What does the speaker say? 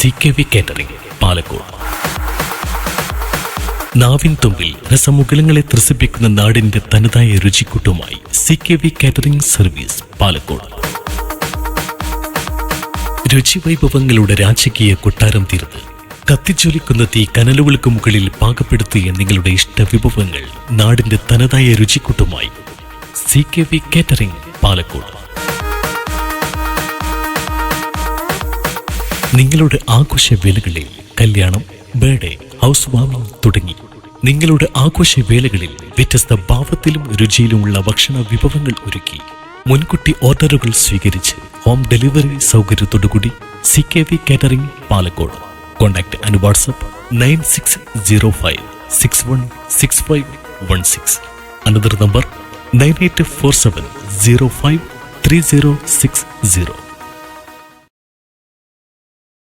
C K V catering Palakkode. നാവിൻ തുമ്പിൽ രസമുകുളങ്ങളെ ത്രസിപ്പിക്കുന്ന നാടിന്റെ തനതായ രുചിക്കൂട്ടുമായി C K V catering service Palakkode. രുചിവൈഭവങ്ങളുടെ രാജകീയ കൊട്ടാരം തീർത്ത് കത്തിജ്വലിക്കുന്ന തീ കനലുകൾക്ക് മുകളിൽ പാകപ്പെടുത്തിയ നിങ്ങളുടെ ഇഷ്ട വിഭവങ്ങൾ നാടിന്റെ തനതായ രുചിക്കൂട്ടുമായി C K V catering Palakkode. നിങ്ങളുടെ ആഘോഷ വേളകളിൽ കല്യാണം ബർത്ത്ഡേ ഹൗസ് വാമിംഗ് തുടങ്ങി. നിങ്ങളുടെ ആഘോഷ വേളകളിൽ വ്യത്യസ്ത ഭാവത്തിലും രുചിയിലുമുള്ള ഭക്ഷണ വിഭവങ്ങൾ ഒരുക്കി. മുൻകൂട്ടി ഓർഡറുകൾ സ്വീകരിച്ച് home delivery സൗകര്യത്തോടുകൂടി C K V catering Palakkode. Contact and WhatsApp nine six zero five six one six five one six. Another number nine eight four seven zero five three zero six zero.